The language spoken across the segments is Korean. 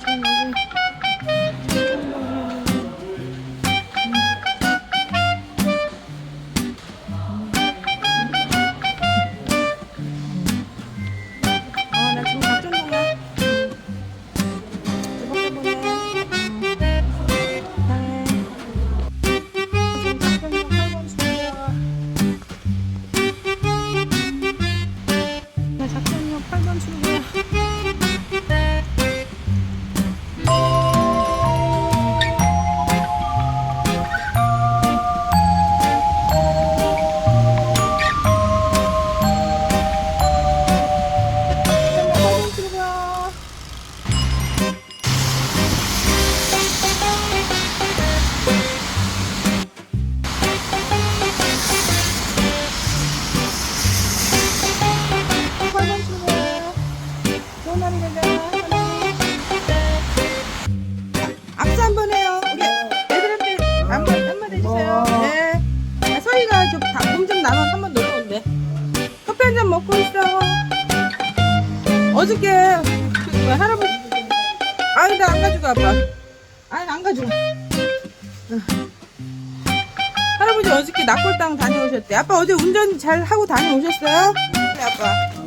Thank you. 할아버지 어저께 낙골당 다녀오셨대. 아빠 어제 운전 잘 하고 다녀오셨어요? 네, 아빠.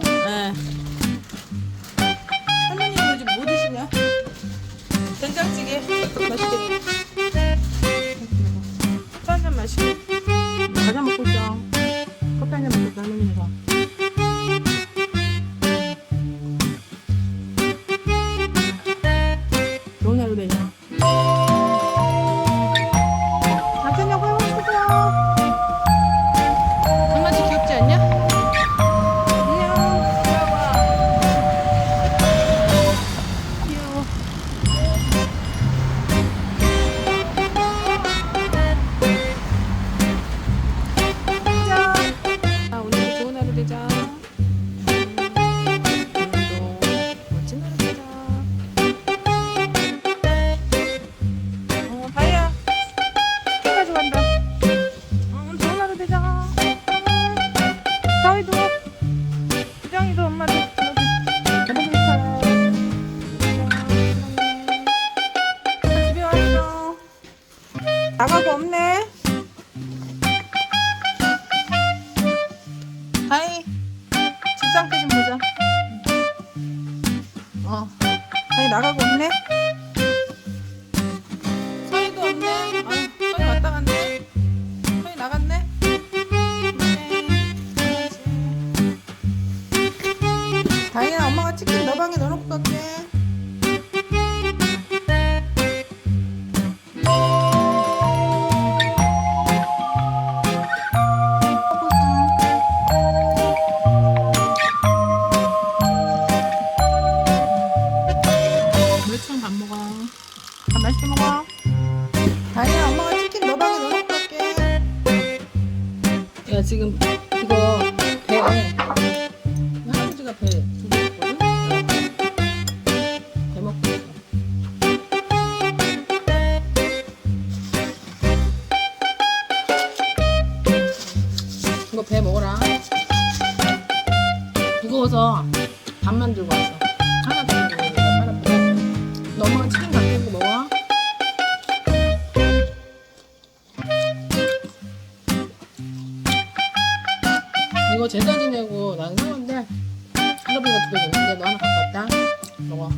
이거 제사 지내고 난 사는데 할아버지가 두개 줬는데 너 하나 갖고 왔다. 먹어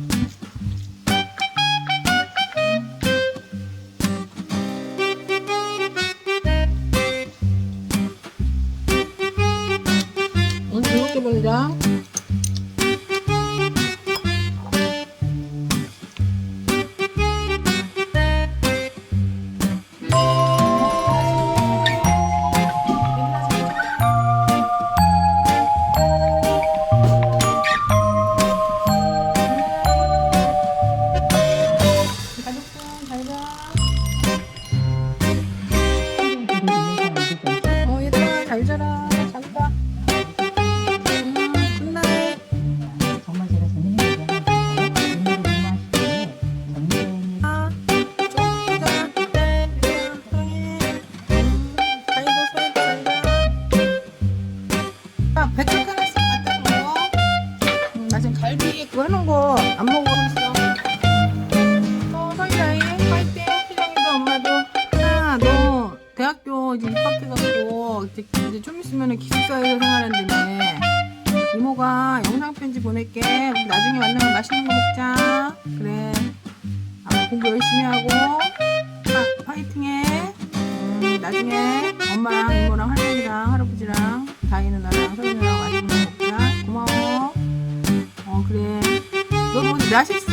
편지 보낼게. 우리 나중에 만나면 맛있는 거 먹자. 그래. 아, 공부 열심히 하고. 파, 파이팅해. 음, 나중에 엄마랑 이모랑 할머니랑 할아버지랑 다희 누나랑 서희 누나랑 맛있는 거 먹자. 고마워. 어 그래. 너뭐 나식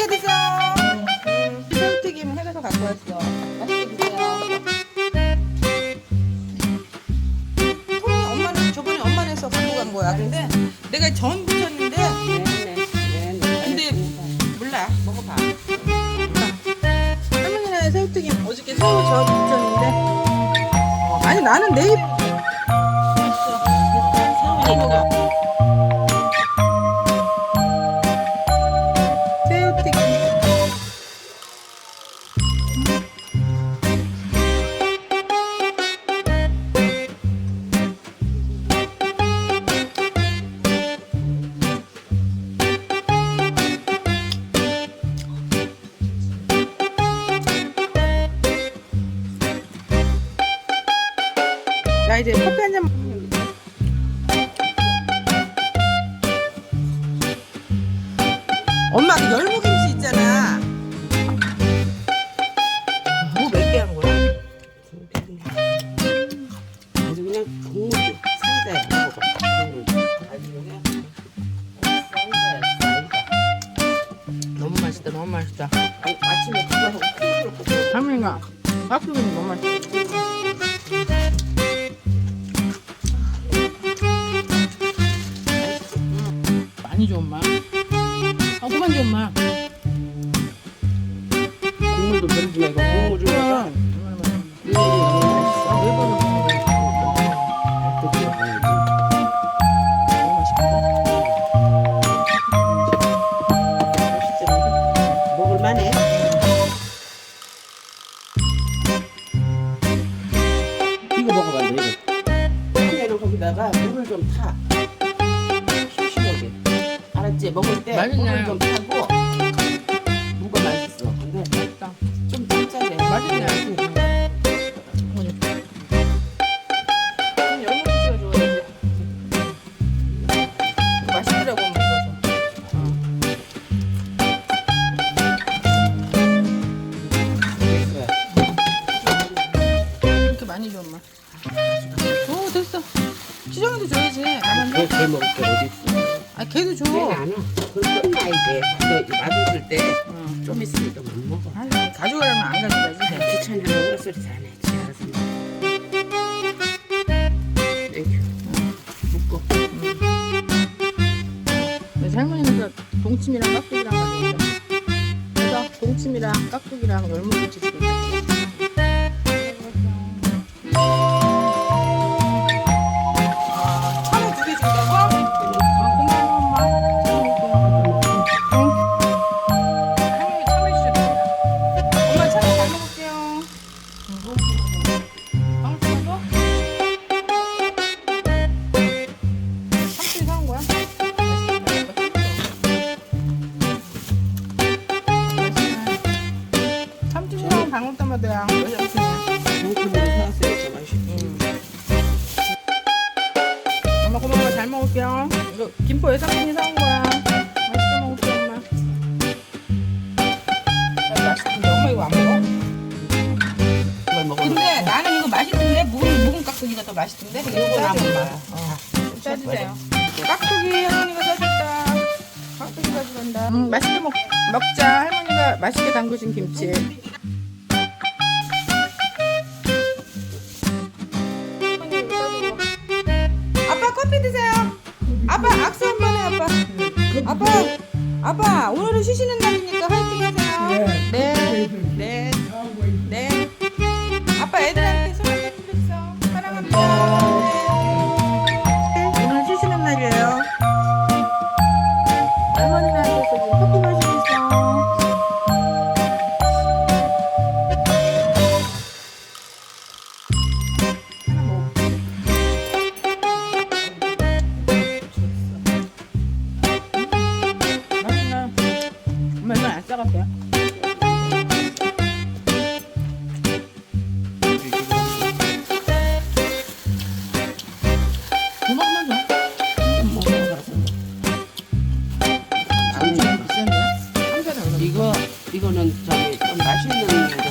맛있게 드세요. 음, 새우튀김 해서 갖고 왔어. 맛있게 드세요. 엄마는 저번에 엄마네서 갖고 간 거야. 근데 내가 전 나 이제 커피 한 잔. 엄마 그 열무김치 있잖아. 뭐 몇개한 거야? 아주 그냥 국물 사이다야 먹어봐 국물 아주 사이다야 사이다 너무 맛있다, 너무 맛있다. 아니, 아침에 그거 하고 콩으로 볶고 할머니가 깍두기는 너무 맛있다. 줘 엄마. 아 그만 줘 엄마. 국물도 버리지 말고 국물을 넣어 알았습니다. 동치미랑 깍두기랑 가져온다. 그래서 동치미랑 깍두기랑 열무김치 주고 나온 거야. 맛있게 먹을게, 엄마. 맛있는데 엄마 이거 안 먹어? 근데 나는 이거 맛있는데 묵은, 묵은 깍두기가 더 맛있던데? 요거 남은 거야. 어. 짜주세요. 깍두기 할머니가 사줬다. 깍두기 가져간다. 음, 맛있게 먹, 먹자. 할머니가 맛있게 담그신 김치. 쉬시는 이거 이거는 저기 좀 맛있는 거.